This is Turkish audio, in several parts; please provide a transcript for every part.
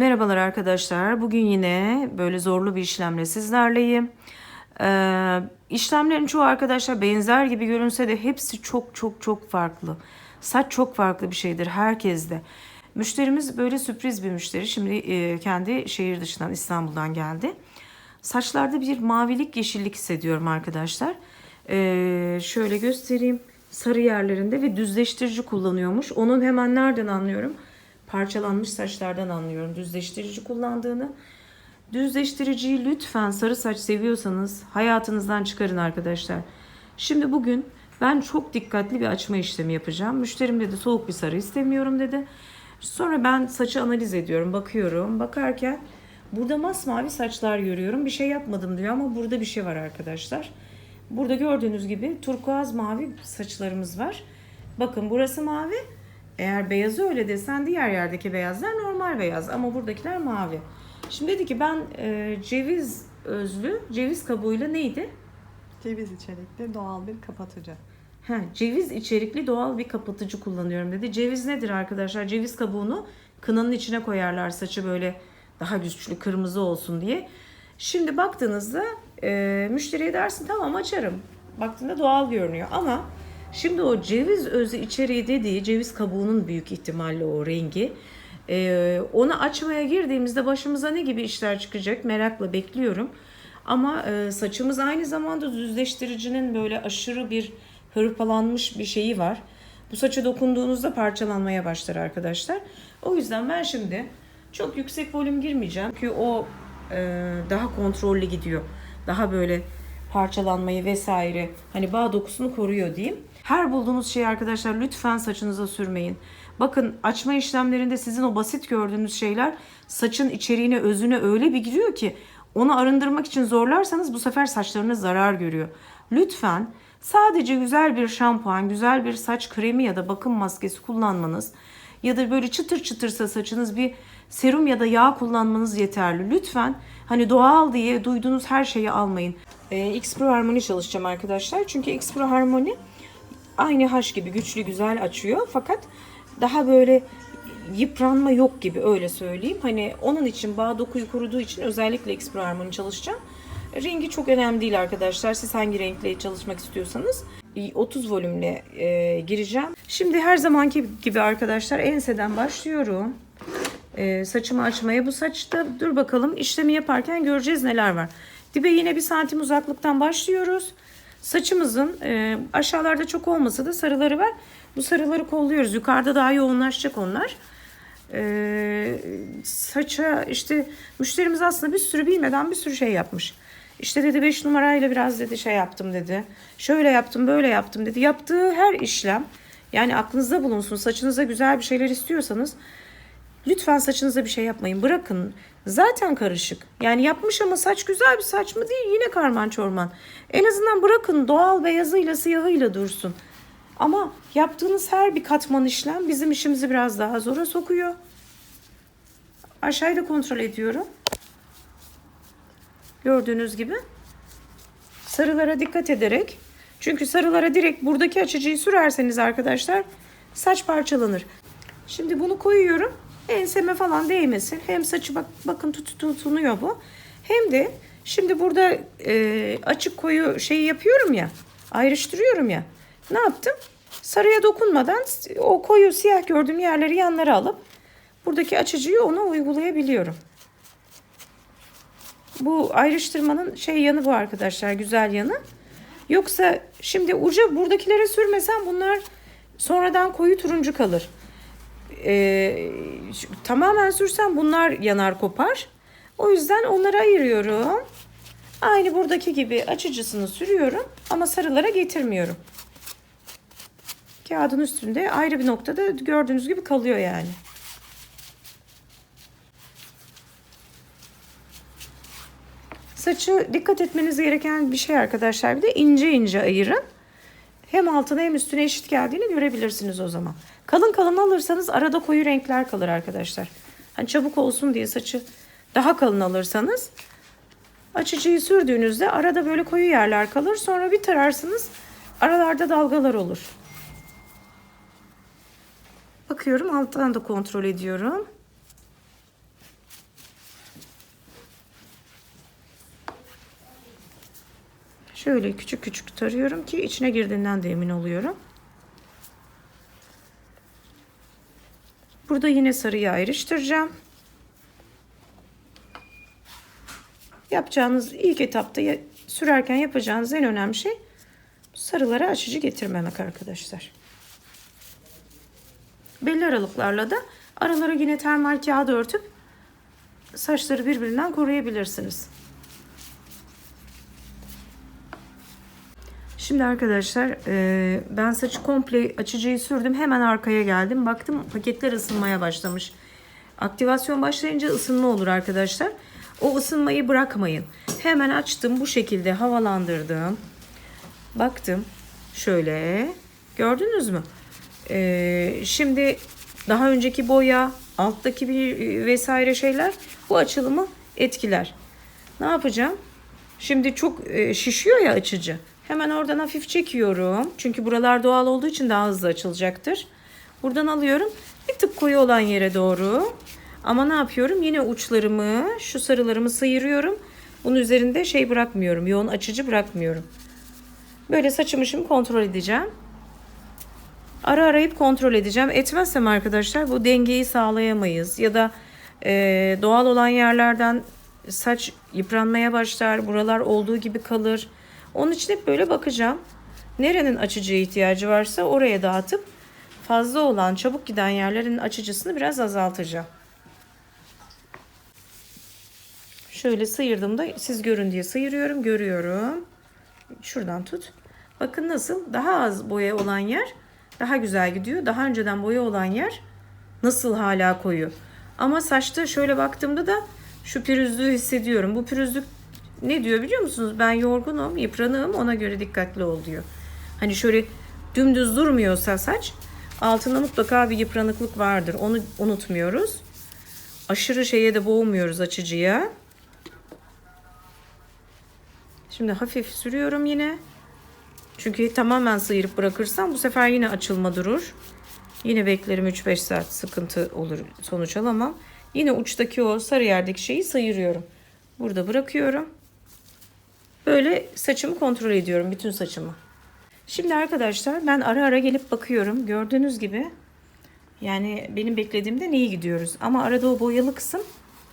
Merhabalar arkadaşlar. Bugün yine böyle zorlu bir işlemle sizlerleyim. Ee, işlemlerin çoğu arkadaşlar benzer gibi görünse de hepsi çok çok çok farklı. Saç çok farklı bir şeydir herkeste. Müşterimiz böyle sürpriz bir müşteri. Şimdi e, kendi şehir dışından İstanbul'dan geldi. Saçlarda bir mavilik yeşillik hissediyorum arkadaşlar. Ee, şöyle göstereyim. Sarı yerlerinde ve düzleştirici kullanıyormuş. Onun hemen nereden anlıyorum? Parçalanmış saçlardan anlıyorum düzleştirici kullandığını. Düzleştiriciyi lütfen sarı saç seviyorsanız hayatınızdan çıkarın arkadaşlar. Şimdi bugün ben çok dikkatli bir açma işlemi yapacağım. Müşterim dedi soğuk bir sarı istemiyorum dedi. Sonra ben saçı analiz ediyorum, bakıyorum. Bakarken burada masmavi saçlar görüyorum. Bir şey yapmadım diyor ama burada bir şey var arkadaşlar. Burada gördüğünüz gibi turkuaz mavi saçlarımız var. Bakın burası mavi. Eğer beyazı öyle desen diğer yerdeki beyazlar normal beyaz ama buradakiler mavi. Şimdi dedi ki ben e, ceviz özlü ceviz kabuğuyla neydi? Ceviz içerikli doğal bir kapatıcı. He, ceviz içerikli doğal bir kapatıcı kullanıyorum dedi. Ceviz nedir arkadaşlar? Ceviz kabuğunu kınanın içine koyarlar saçı böyle daha güçlü kırmızı olsun diye. Şimdi baktığınızda e, müşteriye dersin tamam açarım. Baktığında doğal görünüyor ama şimdi o ceviz özü içeriği dediği ceviz kabuğunun büyük ihtimalle o rengi. E, onu açmaya girdiğimizde başımıza ne gibi işler çıkacak merakla bekliyorum. Ama e, saçımız aynı zamanda düzleştiricinin böyle aşırı bir hırpalanmış bir şeyi var. Bu saça dokunduğunuzda parçalanmaya başlar arkadaşlar. O yüzden ben şimdi çok yüksek volüm girmeyeceğim. Çünkü o e, daha kontrollü gidiyor. Daha böyle parçalanmayı vesaire hani bağ dokusunu koruyor diyeyim. Her bulduğunuz şeyi arkadaşlar lütfen saçınıza sürmeyin. Bakın açma işlemlerinde sizin o basit gördüğünüz şeyler saçın içeriğine özüne öyle bir giriyor ki onu arındırmak için zorlarsanız bu sefer saçlarınız zarar görüyor. Lütfen sadece güzel bir şampuan, güzel bir saç kremi ya da bakım maskesi kullanmanız ya da böyle çıtır çıtırsa saçınız bir serum ya da yağ kullanmanız yeterli. Lütfen hani doğal diye duyduğunuz her şeyi almayın. Ee, X Pro Harmony çalışacağım arkadaşlar. Çünkü X Pro Harmony aynı haş gibi güçlü güzel açıyor. Fakat daha böyle yıpranma yok gibi öyle söyleyeyim. Hani onun için bağ dokuyu koruduğu için özellikle X Pro Harmony çalışacağım. Rengi çok önemli değil arkadaşlar. Siz hangi renkle çalışmak istiyorsanız. 30 volümle e, gireceğim. Şimdi her zamanki gibi arkadaşlar enseden başlıyorum. E, saçımı açmaya. Bu saçta dur bakalım işlemi yaparken göreceğiz neler var. Dibe yine bir santim uzaklıktan başlıyoruz. Saçımızın e, aşağılarda çok olmasa da sarıları var. Bu sarıları kolluyoruz. Yukarıda daha yoğunlaşacak onlar. E, saça işte müşterimiz aslında bir sürü bilmeden bir sürü şey yapmış. İşte dedi 5 numarayla biraz dedi şey yaptım dedi. Şöyle yaptım böyle yaptım dedi. Yaptığı her işlem yani aklınızda bulunsun. Saçınıza güzel bir şeyler istiyorsanız lütfen saçınıza bir şey yapmayın. Bırakın. Zaten karışık. Yani yapmış ama saç güzel bir saç mı değil yine karman çorman. En azından bırakın doğal beyazıyla siyahıyla dursun. Ama yaptığınız her bir katman işlem bizim işimizi biraz daha zora sokuyor. Aşağıyı da kontrol ediyorum. Gördüğünüz gibi. Sarılara dikkat ederek. Çünkü sarılara direkt buradaki açıcıyı sürerseniz arkadaşlar saç parçalanır. Şimdi bunu koyuyorum. Enseme falan değmesin. Hem saçı bak bakın tut, tutunuyor bu. Hem de şimdi burada e, açık koyu şeyi yapıyorum ya. Ayrıştırıyorum ya. Ne yaptım? Sarıya dokunmadan o koyu siyah gördüğüm yerleri yanlara alıp buradaki açıcıyı ona uygulayabiliyorum. Bu ayrıştırmanın şey yanı bu arkadaşlar güzel yanı. Yoksa şimdi uca buradakilere sürmesen bunlar sonradan koyu turuncu kalır. Ee, tamamen sürsem bunlar yanar kopar. O yüzden onları ayırıyorum. Aynı buradaki gibi açıcısını sürüyorum ama sarılara getirmiyorum. Kağıdın üstünde ayrı bir noktada gördüğünüz gibi kalıyor yani. Saçı dikkat etmeniz gereken bir şey arkadaşlar. Bir de ince ince ayırın. Hem altına hem üstüne eşit geldiğini görebilirsiniz o zaman. Kalın kalın alırsanız arada koyu renkler kalır arkadaşlar. Hani çabuk olsun diye saçı daha kalın alırsanız açıcıyı sürdüğünüzde arada böyle koyu yerler kalır. Sonra bir tararsınız aralarda dalgalar olur. Bakıyorum alttan da kontrol ediyorum. Şöyle küçük küçük tarıyorum ki içine girdiğinden de emin oluyorum. Burada yine sarıyı ayrıştıracağım. Yapacağınız ilk etapta sürerken yapacağınız en önemli şey sarılara açıcı getirmemek arkadaşlar. Belli aralıklarla da aralara yine termal kağıdı örtüp saçları birbirinden koruyabilirsiniz. Şimdi arkadaşlar e, ben saçı komple açıcıyı sürdüm. Hemen arkaya geldim. Baktım paketler ısınmaya başlamış. Aktivasyon başlayınca ısınma olur arkadaşlar. O ısınmayı bırakmayın. Hemen açtım bu şekilde havalandırdım. Baktım şöyle gördünüz mü? E, şimdi daha önceki boya alttaki bir vesaire şeyler bu açılımı etkiler. Ne yapacağım? Şimdi çok e, şişiyor ya açıcı. Hemen oradan hafif çekiyorum. Çünkü buralar doğal olduğu için daha hızlı açılacaktır. Buradan alıyorum. Bir tık koyu olan yere doğru. Ama ne yapıyorum? Yine uçlarımı, şu sarılarımı sıyırıyorum. Bunun üzerinde şey bırakmıyorum. Yoğun açıcı bırakmıyorum. Böyle saçımı şimdi kontrol edeceğim. Ara arayıp kontrol edeceğim. Etmezsem arkadaşlar bu dengeyi sağlayamayız. Ya da e, doğal olan yerlerden saç yıpranmaya başlar. Buralar olduğu gibi kalır. Onun için hep böyle bakacağım. Nerenin açıcıya ihtiyacı varsa oraya dağıtıp fazla olan çabuk giden yerlerin açıcısını biraz azaltacağım. Şöyle sıyırdığımda siz görün diye sıyırıyorum. Görüyorum. Şuradan tut. Bakın nasıl daha az boya olan yer daha güzel gidiyor. Daha önceden boya olan yer nasıl hala koyu. Ama saçta şöyle baktığımda da şu pürüzlüğü hissediyorum. Bu pürüzlük ne diyor biliyor musunuz? Ben yorgunum, yıpranığım ona göre dikkatli ol diyor. Hani şöyle dümdüz durmuyorsa saç altında mutlaka bir yıpranıklık vardır. Onu unutmuyoruz. Aşırı şeye de boğmuyoruz açıcıya. Şimdi hafif sürüyorum yine. Çünkü tamamen sıyırıp bırakırsam bu sefer yine açılma durur. Yine beklerim 3-5 saat sıkıntı olur sonuç alamam. Yine uçtaki o sarı yerdeki şeyi sıyırıyorum. Burada bırakıyorum. Böyle saçımı kontrol ediyorum bütün saçımı. Şimdi arkadaşlar ben ara ara gelip bakıyorum. Gördüğünüz gibi yani benim beklediğimden iyi gidiyoruz. Ama arada o boyalı kısım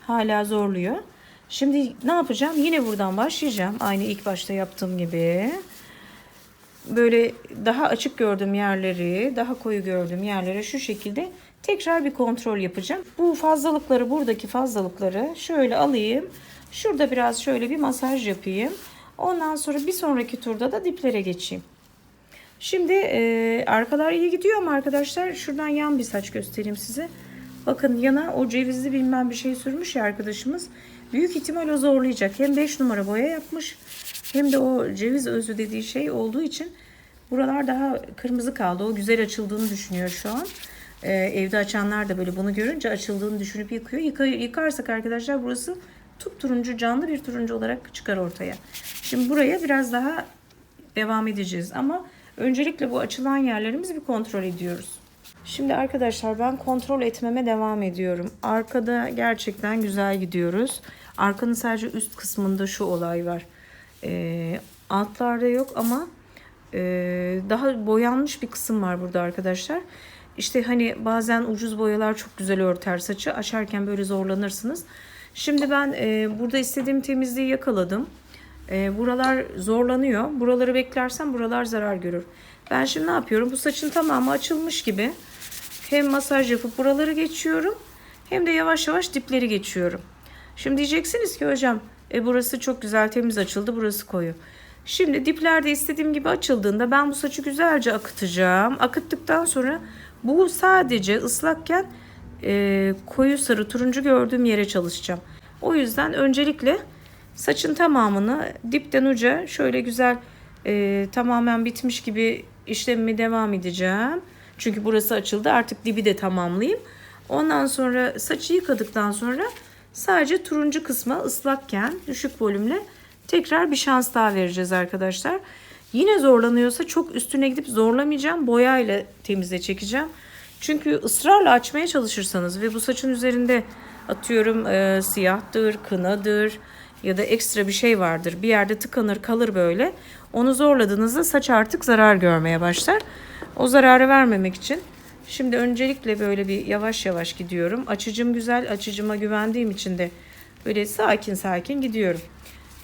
hala zorluyor. Şimdi ne yapacağım? Yine buradan başlayacağım. Aynı ilk başta yaptığım gibi. Böyle daha açık gördüğüm yerleri, daha koyu gördüğüm yerlere şu şekilde tekrar bir kontrol yapacağım. Bu fazlalıkları, buradaki fazlalıkları şöyle alayım. Şurada biraz şöyle bir masaj yapayım. Ondan sonra bir sonraki turda da diplere geçeyim. Şimdi e, arkalar iyi gidiyor ama arkadaşlar şuradan yan bir saç göstereyim size. Bakın yana o cevizli bilmem bir şey sürmüş ya arkadaşımız. Büyük ihtimal o zorlayacak. Hem 5 numara boya yapmış hem de o ceviz özü dediği şey olduğu için buralar daha kırmızı kaldı. O güzel açıldığını düşünüyor şu an. Ee, evde açanlar da böyle bunu görünce açıldığını düşünüp yıkıyor. Yıka, yıkarsak arkadaşlar burası turuncu canlı bir turuncu olarak çıkar ortaya. Şimdi buraya biraz daha devam edeceğiz ama öncelikle bu açılan yerlerimizi bir kontrol ediyoruz. Şimdi arkadaşlar ben kontrol etmeme devam ediyorum. Arkada gerçekten güzel gidiyoruz. Arkanın sadece üst kısmında şu olay var. Ee, altlarda yok ama e, daha boyanmış bir kısım var burada arkadaşlar. İşte hani bazen ucuz boyalar çok güzel örter saçı. Açarken böyle zorlanırsınız. Şimdi ben e, burada istediğim temizliği yakaladım. E, buralar zorlanıyor. Buraları beklersem buralar zarar görür. Ben şimdi ne yapıyorum? Bu saçın tamamı açılmış gibi. Hem masaj yapıp buraları geçiyorum. Hem de yavaş yavaş dipleri geçiyorum. Şimdi diyeceksiniz ki hocam e, burası çok güzel temiz açıldı. Burası koyu. Şimdi diplerde istediğim gibi açıldığında ben bu saçı güzelce akıtacağım. Akıttıktan sonra bu sadece ıslakken e, koyu sarı turuncu gördüğüm yere çalışacağım. O yüzden öncelikle saçın tamamını dipten uca şöyle güzel e, tamamen bitmiş gibi işlemime devam edeceğim. Çünkü burası açıldı artık dibi de tamamlayayım. Ondan sonra saçı yıkadıktan sonra sadece turuncu kısmı ıslakken düşük volümle tekrar bir şans daha vereceğiz arkadaşlar. Yine zorlanıyorsa çok üstüne gidip zorlamayacağım. Boyayla temize çekeceğim. Çünkü ısrarla açmaya çalışırsanız ve bu saçın üzerinde atıyorum e, siyahtır, kınadır ya da ekstra bir şey vardır. Bir yerde tıkanır kalır böyle. Onu zorladığınızda saç artık zarar görmeye başlar. O zararı vermemek için şimdi öncelikle böyle bir yavaş yavaş gidiyorum. Açıcım güzel. Açıcıma güvendiğim için de böyle sakin sakin gidiyorum.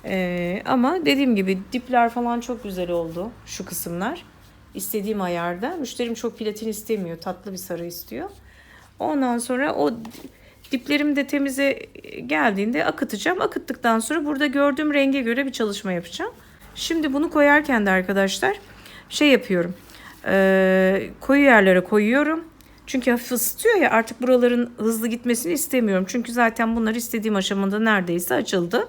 Ee, ama dediğim gibi dipler falan çok güzel oldu şu kısımlar. İstediğim ayarda. Müşterim çok platin istemiyor. Tatlı bir sarı istiyor. Ondan sonra o diplerim de temize geldiğinde akıtacağım. Akıttıktan sonra burada gördüğüm renge göre bir çalışma yapacağım. Şimdi bunu koyarken de arkadaşlar şey yapıyorum. Ee, koyu yerlere koyuyorum. Çünkü hafif ısıtıyor ya artık buraların hızlı gitmesini istemiyorum. Çünkü zaten bunlar istediğim aşamada neredeyse açıldı.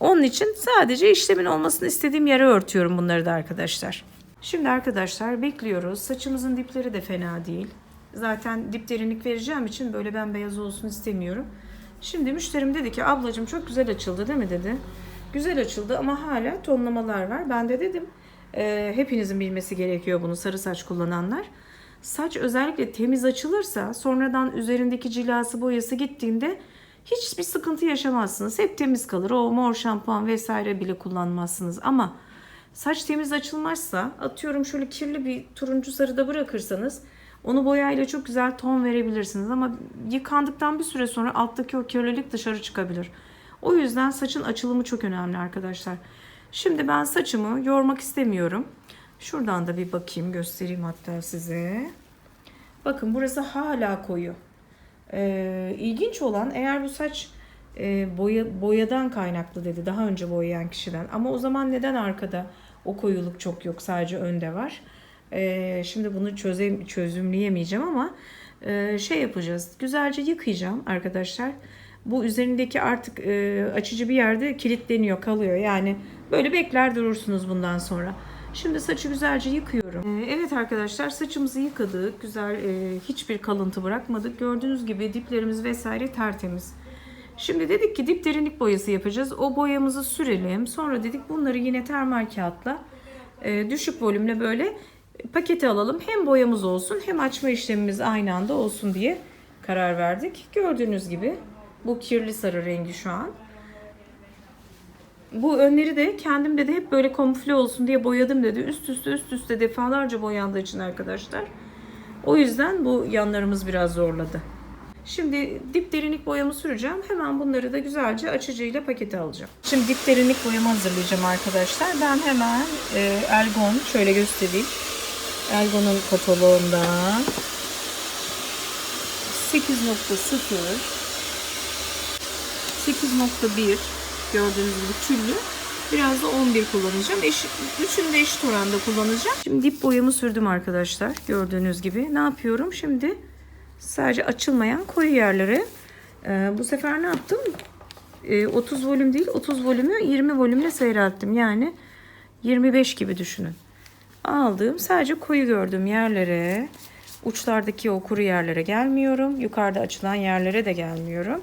Onun için sadece işlemin olmasını istediğim yere örtüyorum bunları da arkadaşlar. Şimdi arkadaşlar bekliyoruz. Saçımızın dipleri de fena değil. Zaten dip derinlik vereceğim için böyle bembeyaz olsun istemiyorum. Şimdi müşterim dedi ki ablacığım çok güzel açıldı değil mi dedi. Güzel açıldı ama hala tonlamalar var. Ben de dedim e, hepinizin bilmesi gerekiyor bunu sarı saç kullananlar. Saç özellikle temiz açılırsa sonradan üzerindeki cilası boyası gittiğinde hiçbir sıkıntı yaşamazsınız. Hep temiz kalır. O mor şampuan vesaire bile kullanmazsınız. Ama saç temiz açılmazsa atıyorum şöyle kirli bir turuncu sarıda bırakırsanız onu boyayla çok güzel ton verebilirsiniz. Ama yıkandıktan bir süre sonra alttaki o kirlilik dışarı çıkabilir. O yüzden saçın açılımı çok önemli arkadaşlar. Şimdi ben saçımı yormak istemiyorum. Şuradan da bir bakayım göstereyim hatta size. Bakın burası hala koyu. Ee, ilginç olan eğer bu saç e, boya, boyadan kaynaklı dedi daha önce boyayan kişiden. Ama o zaman neden arkada o koyuluk çok yok sadece önde var. Ee, şimdi bunu çöze, çözümleyemeyeceğim ama e, şey yapacağız. Güzelce yıkayacağım arkadaşlar. Bu üzerindeki artık e, açıcı bir yerde kilitleniyor kalıyor. Yani böyle bekler durursunuz bundan sonra. Şimdi saçı güzelce yıkıyorum. Ee, Evet arkadaşlar saçımızı yıkadık. Güzel e, hiçbir kalıntı bırakmadık. Gördüğünüz gibi diplerimiz vesaire tertemiz. Şimdi dedik ki dip derinlik boyası yapacağız. O boyamızı sürelim. Sonra dedik bunları yine termal kağıtla e, düşük volümle böyle pakete alalım. Hem boyamız olsun hem açma işlemimiz aynı anda olsun diye karar verdik. Gördüğünüz gibi bu kirli sarı rengi şu an. Bu önleri de kendim dedi hep böyle kamufle olsun diye boyadım dedi. Üst üste üst üste defalarca boyandığı için arkadaşlar. O yüzden bu yanlarımız biraz zorladı. Şimdi dip derinlik boyamı süreceğim. Hemen bunları da güzelce açıcıyla pakete alacağım. Şimdi dip derinlik boyamı hazırlayacağım arkadaşlar. Ben hemen e, Elgon şöyle göstereyim. Elgon'un kataloğundan 8.0 8.1 gördüğünüz gibi tüllü. Biraz da 11 kullanacağım. Eş, üçünü de eşit oranda kullanacağım. Şimdi dip boyamı sürdüm arkadaşlar. Gördüğünüz gibi. Ne yapıyorum? Şimdi sadece açılmayan koyu yerlere e, bu sefer ne yaptım? E, 30 volüm değil 30 volümü 20 volümle seyrelttim. Yani 25 gibi düşünün. Aldığım sadece koyu gördüğüm yerlere uçlardaki o kuru yerlere gelmiyorum. Yukarıda açılan yerlere de gelmiyorum.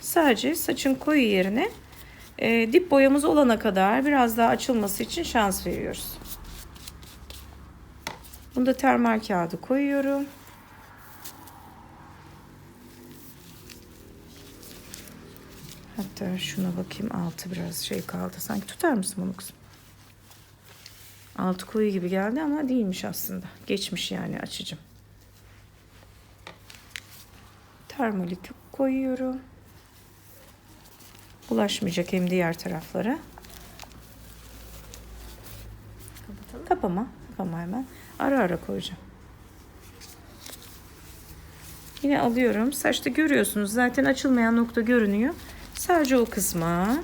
Sadece saçın koyu yerine e, dip boyamız olana kadar biraz daha açılması için şans veriyoruz. Bunda termal kağıdı koyuyorum. Hatta şuna bakayım altı biraz şey kaldı. Sanki tutar mısın bunu kızım? Altı koyu gibi geldi ama değilmiş aslında. Geçmiş yani açıcım. Termolik koyuyorum. Bulaşmayacak hem diğer taraflara. Kapama. Kapama hemen. Ara ara koyacağım. Yine alıyorum. Saçta görüyorsunuz. Zaten açılmayan nokta görünüyor. Sadece o kısma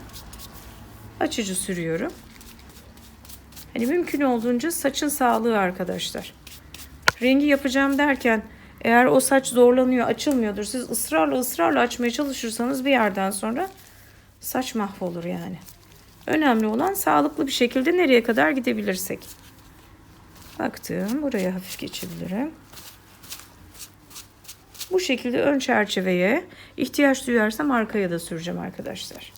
açıcı sürüyorum. Hani mümkün olduğunca saçın sağlığı arkadaşlar. Rengi yapacağım derken eğer o saç zorlanıyor, açılmıyordur. Siz ısrarla ısrarla açmaya çalışırsanız bir yerden sonra saç mahvolur yani. Önemli olan sağlıklı bir şekilde nereye kadar gidebilirsek. Baktım. Buraya hafif geçebilirim. Bu şekilde ön çerçeveye ihtiyaç duyarsam arkaya da süreceğim arkadaşlar.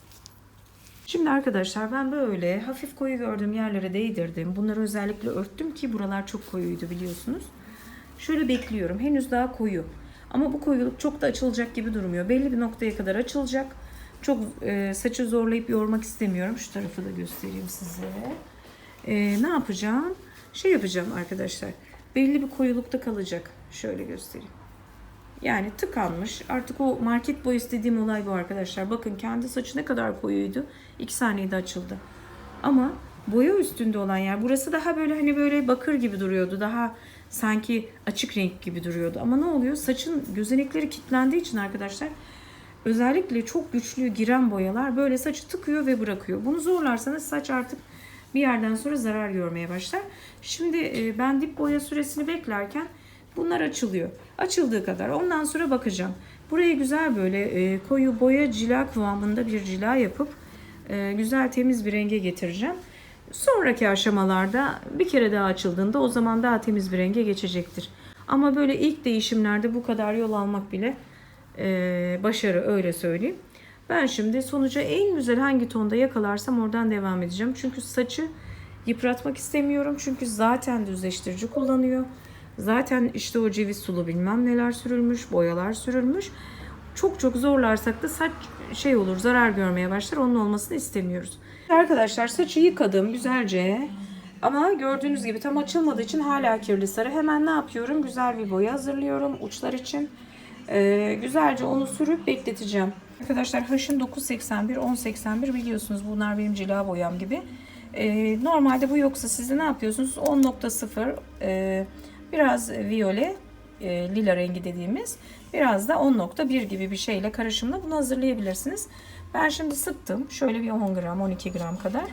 Şimdi arkadaşlar ben böyle hafif koyu gördüğüm yerlere değdirdim. Bunları özellikle örttüm ki buralar çok koyuydu biliyorsunuz. Şöyle bekliyorum. Henüz daha koyu. Ama bu koyuluk çok da açılacak gibi durmuyor. Belli bir noktaya kadar açılacak. Çok e, saçı zorlayıp yormak istemiyorum. Şu tarafı da göstereyim size. E, ne yapacağım? Şey yapacağım arkadaşlar. Belli bir koyulukta kalacak. Şöyle göstereyim. Yani tıkanmış. Artık o market boy istediğim olay bu arkadaşlar. Bakın kendi saçı ne kadar koyuydu. 2 saniyede açıldı. Ama boya üstünde olan yer burası daha böyle hani böyle bakır gibi duruyordu. Daha sanki açık renk gibi duruyordu. Ama ne oluyor? Saçın gözenekleri kilitlendiği için arkadaşlar özellikle çok güçlü giren boyalar böyle saçı tıkıyor ve bırakıyor. Bunu zorlarsanız saç artık bir yerden sonra zarar görmeye başlar. Şimdi e, ben dip boya süresini beklerken bunlar açılıyor. Açıldığı kadar ondan sonra bakacağım. Burayı güzel böyle e, koyu boya cila kıvamında bir cila yapıp e, güzel temiz bir renge getireceğim. Sonraki aşamalarda bir kere daha açıldığında o zaman daha temiz bir renge geçecektir. Ama böyle ilk değişimlerde bu kadar yol almak bile e, başarı öyle söyleyeyim. Ben şimdi sonuca en güzel hangi tonda yakalarsam oradan devam edeceğim. Çünkü saçı yıpratmak istemiyorum. Çünkü zaten düzleştirici kullanıyor. Zaten işte o ceviz sulu bilmem neler sürülmüş, boyalar sürülmüş. Çok çok zorlarsak da saç şey olur, zarar görmeye başlar. Onun olmasını istemiyoruz. Arkadaşlar saçı yıkadım güzelce. Ama gördüğünüz gibi tam açılmadığı için hala kirli sarı. Hemen ne yapıyorum? Güzel bir boya hazırlıyorum uçlar için. Ee, güzelce onu sürüp bekleteceğim. Arkadaşlar Haş'ın 981, 1081 biliyorsunuz bunlar benim cila boyam gibi. Ee, normalde bu yoksa siz ne yapıyorsunuz? 10.0 e, biraz viyole e, lila rengi dediğimiz biraz da 10.1 gibi bir şeyle karışımla bunu hazırlayabilirsiniz. Ben şimdi sıktım. Şöyle bir 10 gram 12 gram kadar.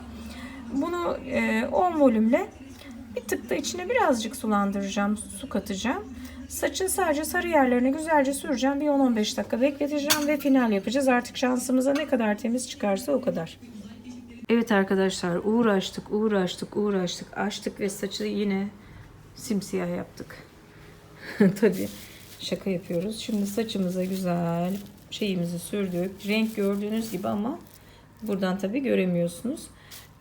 Bunu e, 10 volümle bir tık da içine birazcık sulandıracağım. Su katacağım. Saçın sadece sarı yerlerine güzelce süreceğim. Bir 10-15 dakika bekleteceğim ve final yapacağız. Artık şansımıza ne kadar temiz çıkarsa o kadar. Evet arkadaşlar uğraştık, uğraştık, uğraştık, açtık ve saçı yine simsiyah yaptık. Tabii şaka yapıyoruz. Şimdi saçımıza güzel şeyimizi sürdük. Renk gördüğünüz gibi ama buradan tabii göremiyorsunuz.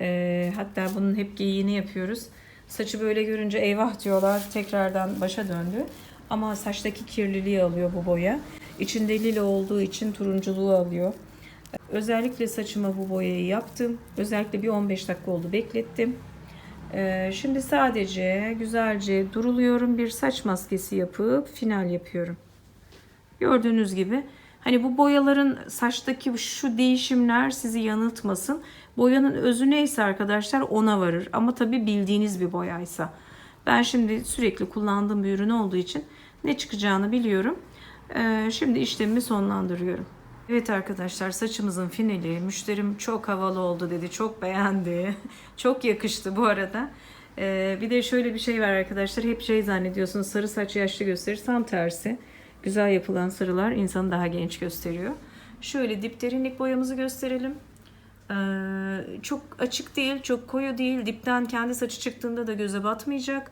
Ee, hatta bunun hep geyiğini yapıyoruz. Saçı böyle görünce eyvah diyorlar tekrardan başa döndü. Ama saçtaki kirliliği alıyor bu boya. İçinde lila olduğu için turunculuğu alıyor. Özellikle saçıma bu boyayı yaptım. Özellikle bir 15 dakika oldu beklettim. Ee, şimdi sadece güzelce duruluyorum. Bir saç maskesi yapıp final yapıyorum. Gördüğünüz gibi hani bu boyaların saçtaki şu değişimler sizi yanıltmasın. Boyanın özü neyse arkadaşlar ona varır. Ama tabii bildiğiniz bir boyaysa. Ben şimdi sürekli kullandığım bir ürün olduğu için ne çıkacağını biliyorum. Ee, şimdi işlemimi sonlandırıyorum. Evet arkadaşlar saçımızın finali. Müşterim çok havalı oldu dedi. Çok beğendi. çok yakıştı bu arada. Ee, bir de şöyle bir şey var arkadaşlar. Hep şey zannediyorsunuz sarı saç yaşlı gösterir. Tam tersi. Güzel yapılan sarılar insanı daha genç gösteriyor. Şöyle dip derinlik boyamızı gösterelim. Ee, çok açık değil, çok koyu değil. Dipten kendi saçı çıktığında da göze batmayacak.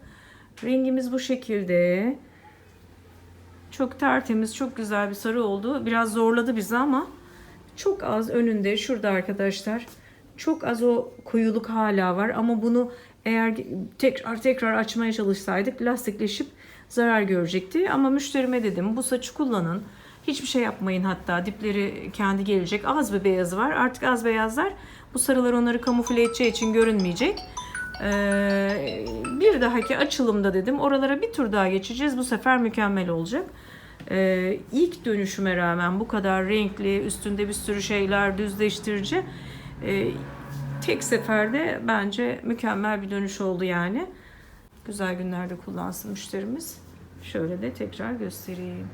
Rengimiz bu şekilde. Çok tertemiz, çok güzel bir sarı oldu. Biraz zorladı bizi ama çok az önünde şurada arkadaşlar. Çok az o koyuluk hala var ama bunu eğer tekrar tekrar açmaya çalışsaydık lastikleşip zarar görecekti. Ama müşterime dedim bu saçı kullanın. Hiçbir şey yapmayın hatta dipleri kendi gelecek. Az bir beyazı var. Artık az beyazlar. Bu sarılar onları kamufle edeceği için görünmeyecek. Ee, bir dahaki açılımda dedim oralara bir tur daha geçeceğiz. Bu sefer mükemmel olacak. Ee, ilk dönüşüme rağmen bu kadar renkli, üstünde bir sürü şeyler, düzleştirici. e, tek seferde bence mükemmel bir dönüş oldu yani. Güzel günlerde kullansın müşterimiz. Şöyle de tekrar göstereyim.